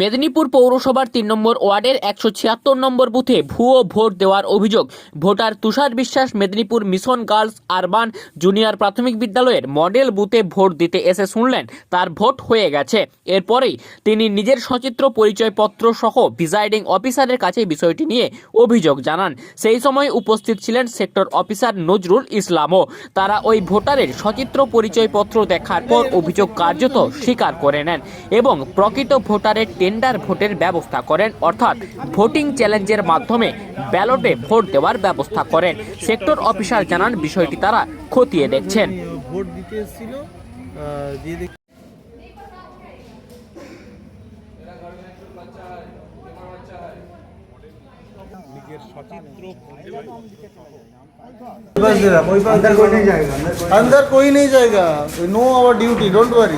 মেদিনীপুর পৌরসভার তিন নম্বর ওয়ার্ডের একশো ছিয়াত্তর নম্বর বুথে ভুয়ো ভোট দেওয়ার অভিযোগ। Voter Tushar Biswas Medinipur mission girls urban junior প্রাথমিক বিদ্যালয়ের মডেল বুথে ভোট দিতে এসে শুনলেন, তার ভোট হয়ে গেছে। এরপরেই তিনি নিজের সচিত্র, পরিচয়পত্র সহ প্রিজাইডিং অফিসারের কাছে বিষয়টি নিয়ে অভিযোগ জানান। সেই সময় উপস্থিত ছিলেন সেক্টর অফিসার নজরুল ইসলামও। তারা ওই ভোটারের সচিত্র, পরিচয়পত্র দেখার পর অভিযোগ কার্যত স্বীকার করে নেন এবং প্রকৃত ভোটারের টেন্ডার ভোটের ব্যবস্থা করেন অর্থাৎ ভোটিং চ্যালেঞ্জের মাধ্যমে ব্যালটে ভোট দেওয়ার ব্যবস্থা করেন সেক্টর অফিসার জানান বিষয়টি তারা খতিয়ে দেখছেন ভোট দিতে এসেছিল আহ, দিয়ে দেখ बस जरा कोई बात अंदर कोई नहीं जाएगा अंदर कोई नहीं जाएगा no our duty don't worry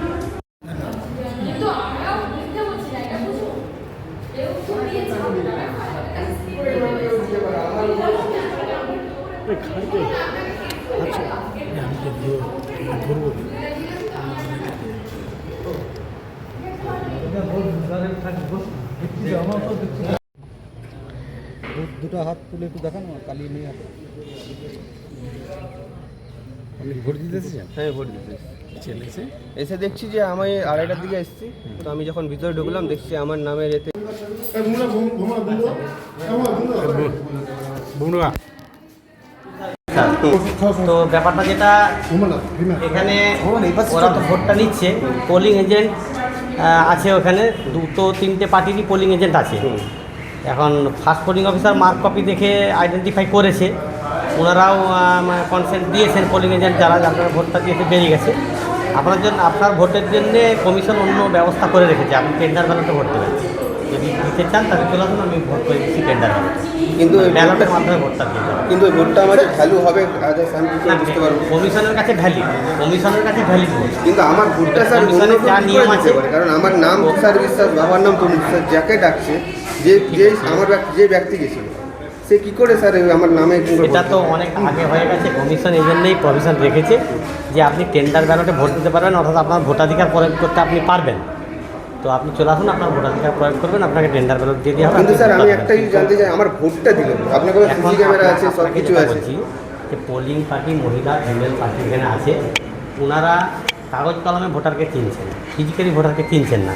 দুটো হাত তুলে একটু দেখানো কালি নেই হাতে আপনি ভোট দিতে হ্যাঁ ভোট দিতে ছেলে এসে এসে দেখছি যে আমি আড়াইটার দিকে এসেছি তো আমি যখন ভিতরে ঢুকলাম দেখছি আমার নামের এতে বুমরা তো ব্যাপারটা যেটা এখানে ওরা তো ভোটটা নিচ্ছে। পোলিং এজেন্ট আছে ওখানে। দুটো তিনটে পার্টিরই পোলিং এজেন্ট আছে। এখন first polling officer mark copy দেখে আইডেন্টিফাই করেছে। ওনারাও কনসেন্ট দিয়েছেন পোলিং এজেন্ট যারা আপনার ভোটটা দিয়েছে বেরিয়ে গেছে। আপনার জন্য আপনার ভোটের জন্য কমিশন অন্য ব্যবস্থা করে রেখেছে। আপনি টেন্ডার ব্যালটে ভোট দেবেন। যদি দিতে চান তাহলে চলে আসুন আমি ভোট করে দিচ্ছি টেন্ডার কিন্তু এই ব্যালটের মাধ্যমে ভোটটা দিয়ে কিন্তু ওই ভোটটা আমাদের ভ্যালু হবে বুঝতে পারব। কমিশনের কাছে কমিশনের কাছে কিন্তু আমার ভোটটা স্যার অন্য যা নিয়ম আছে কারণ আমার নাম তুষার বিশ্বাস বাবার নাম তরুণ বিশ্বাস যাকে ডাকছে যে যে আমার যে ব্যক্তি গেছিল সে কি করে স্যার আমার নামে এটা তো অনেক আগে হয়ে গেছে কমিশন এই জন্যই প্রভিশন রেখেছে যে আপনি টেন্ডার ব্যালটে ভোট দিতে পারবেন অর্থাৎ আপনার ভোটাধিকার প্রয়োগ করতে আপনি পারবেন। তো আপনি চলে আসুন আপনার ভোটাধিকার প্রয়োগ করবেন আপনাকে টেন্ডার ব্যালট দিয়ে দেওয়া হবে কিন্তু স্যার আমি একটাই জানতে চাই আমার ভোটটা দিলেন। আপনার কাছে সিসি ক্যামেরা আছে সব কিছু আছে। যে পোলিং পার্টি মহিলা ফিমেল পার্টি এখানে আছে ওনারা কাগজ কলমে ভোটারকে চিনছেন ফিজিক্যালি ভোটারকে চিনছেন না।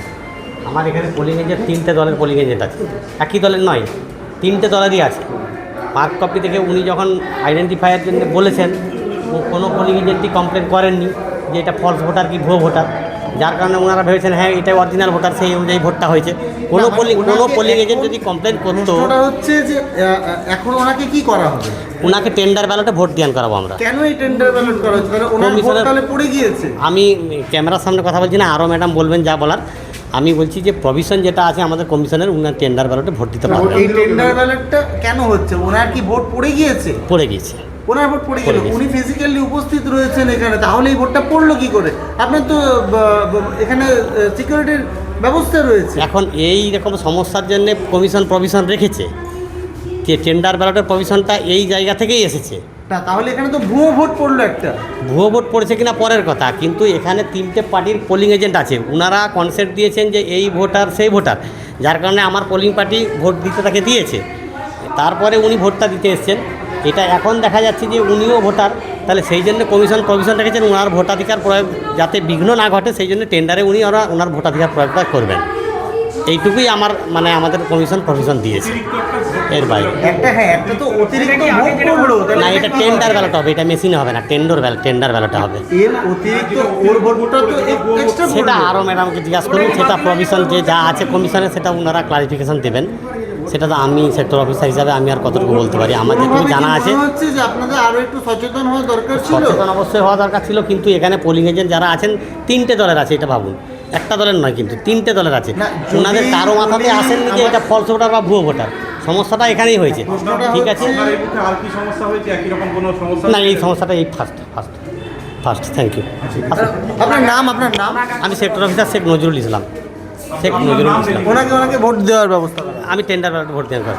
আমার এখানে পোলিং এজেন্ট তিনটে দলের পোলিং এজেন্ট আছে। একই দলের নয় তিনটে দলেরই আছে। মার্ক কপি থেকে উনি যখন আইডেন্টিফাইয়ের জন্য বলেছেন ও কোনো পোলিং এজেন্টই কমপ্লেন করেননি যে এটা ফলস ভোটার কি ভুয়ো ভোটার যার কারণে ওনারা ভেবেছেন হ্যাঁ এটা অরিজিনাল ভোটার সেই অনুযায়ী ভোটটা হয়েছে। কোনো মানে পোলিং কোনো পোলিং এজেন্ট যদি কমপ্লেন করতো হচ্ছে যে এখন ওনাকে কি করা হবে? ওনাকে টেন্ডার ব্যালটে ভোট দিয়ান করাবো আমরা। কেন এই টেন্ডার ব্যালট করা হচ্ছে? কারণ ওনার ভোট কমিশনের- তাহলে পড়ে গিয়েছে। আমি ক্যামেরার সামনে কথা বলছি না আরও ম্যাডাম বলবেন যা বলার। আমি বলছি যে প্রভিশন যেটা আছে আমাদের কমিশনের উনার টেন্ডার ব্যালটে ভোট দিতে পারবেন এই টেন্ডার ব্যালটটা কেন হচ্ছে? ওনার কি ভোট পড়ে গিয়েছে? পড়ে গিয়েছে। ওনার ভোট পড়ে গেল। উনি ফিজিক্যালি উপস্থিত রয়েছেন এখানে। তাহলে এই ভোটটা পড়ল কি করে? আপনার তো এখানে সিকিউরিটির ব্যবস্থা রয়েছে। এখন এই রকম সমস্যার জন্য কমিশন প্রভিশন রেখেছে। যে টেন্ডার ব্যালটের প্রভিশনটা এই জায়গা থেকেই এসেছে। না তাহলে এখানে তো ভুয়ো ভোট পড়ল একটা। ভুয়ো ভোট পড়েছে কিনা পরের কথা কিন্তু এখানে তিনটে পার্টির পোলিং এজেন্ট আছে। ওনারা কনসেপ্ট দিয়েছেন যে এই ভোটার সেই ভোটার যার কারণে আমার পোলিং পার্টি ভোট দিতে তাকে দিয়েছে। তারপরে উনি ভোটটা দিতে এসছেন। এটা এখন দেখা যাচ্ছে যে উনিও ভোটার তাহলে সেই জন্য কমিশন প্রভিশন রেখেছেন ওনার ভোটাধিকার প্রয়োগ যাতে বিঘ্ন না ঘটে সেই জন্য টেন্ডারে উনি ওরা ওনার ভোটাধিকার প্রয়োগটা করবেন। এইটুকুই আমার মানে আমাদের কমিশন প্রভিশন দিয়েছে এর বাইরে। একটা হ্যাঁ না এটা টেন্ডার? ব্যালট হবে এটা মেশিনে হবে না টেন্ডর ব্যালট টেন্ডার ব্যালটে হবে। এর অতিরিক্ত ওর ভোটটা তো এক্সট্রা সেটা আরও ম্যাডামকে জিজ্ঞাসা করুন সেটা প্রভিশন যে যা আছে কমিশনে সেটা ওনারা ক্লারিফিকেশন দেবেন। সেটা তো আমি সেক্টর অফিসার হিসাবে আমি আর কতটুকু বলতে পারি? আমার যেটুকু জানা আছে। হচ্ছে যে আপনাদের আরও একটু সচেতন হওয়া দরকার সচেতন অবশ্যই হওয়া দরকার ছিল কিন্তু এখানে পোলিং এজেন্ট যারা আছেন তিনটে দলের আছে এটা ভাবুন। একটা দলের নয় কিন্তু তিনটে দলের আছে। ওনাদের কারও মাথাতে আসেননি যে এটা ফলস ভোটার বা ভুয়ো ভোটার সমস্যাটা এখানেই হয়েছে। ঠিক আছে? না এই সমস্যাটা এই first first first thank you আপনার নাম আপনার নাম? আমি সেক্টর অফিসার শেখ নজরুল ইসলাম। শেখ নজরুল ইসলাম ওনাকে ওনাকে ভোট দেওয়ার ব্যবস্থা আমি টেন্ডার ভোট দেওয়ার